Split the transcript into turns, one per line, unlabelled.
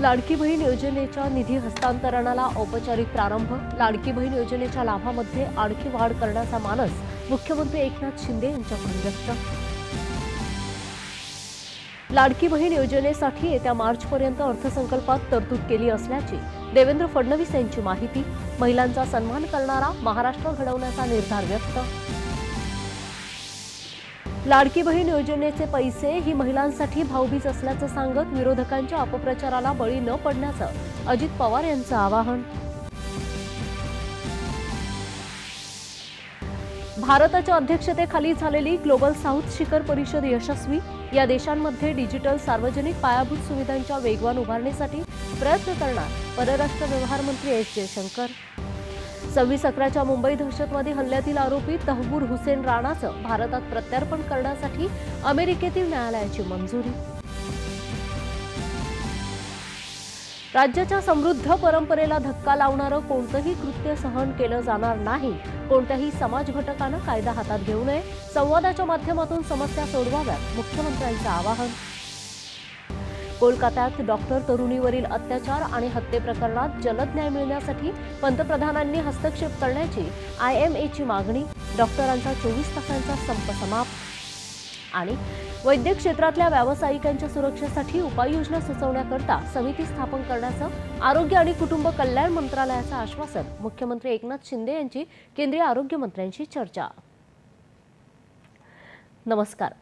लाडकी बहीण योजनेच्या निधी हस्तांतरणाला औपचारिक प्रारंभ. लाडकी बहीण योजनेच्या लाभामध्ये आणखी वाढ करण्याचा मानस मुख्यमंत्री एकनाथ शिंदे यांच्याकडून व्यक्त लाडकी बहीण योजनेसाठी येत्या मार्चपर्यंत अर्थसंकल्पात तरतूद केली असल्याची देवेंद्र फडणवीस यांची माहिती. महिलांचा सन्मान करणारा महाराष्ट्र घडवण्याचा निर्धार व्यक्त. लाडकी बहीण योजनेचे पैसे ही महिलांसाठी भाऊबीज असल्याचं सांगत विरोधकांच्या अपप्रचाराला बळी न पडण्याचं अजित पवार यांचं आवाहन. भारताच्या अध्यक्षतेखाली झालेली ग्लोबल साऊथ शिखर परिषद यशस्वी. या देशांमध्ये डिजिटल सार्वजनिक पायाभूत सुविधांच्या वेगवान उभारणीसाठी प्रयत्न करणार परराष्ट्र व्यवहार मंत्री एस जयशंकर. सव्वीस अकराच्या मुंबई दहशतवादी हल्ल्यातील आरोपी तहबूर हुसेन राणाचं भारतात प्रत्यार्पण करण्यासाठी अमेरिकेतील न्यायालयाची मंजुरी. राज्याच्या समृद्ध परंपरेला धक्का लावणारं कोणतंही कृत्य सहन केलं जाणार नाही. कोणत्याही समाज घटकानं कायदा हातात घेऊ नये. संवादाच्या माध्यमातून समस्या सोडवाव्यात मुख्यमंत्र्यांचं आवाहन. कोलकात्यात डॉक्टर तरुणीवरील अत्याचार आणि हत्येप्रकरणात जलद न्याय मिळण्यासाठी पंतप्रधानांनी हस्तक्षेप करण्याची आय एम एची मागणी. डॉक्टरांचा चोवीस तासांचा संप समाप्त. आणि वैद्यक क्षेत्रातल्या व्यावसायिकांच्या सुरक्षेसाठी उपाययोजना सुचवण्याकरता समिती स्थापन करण्याचं आरोग्य आणि कुटुंब कल्याण मंत्रालयाचं आश्वासन. मुख्यमंत्री एकनाथ शिंदे यांची केंद्रीय आरोग्य मंत्र्यांशी चर्चा. नमस्कार.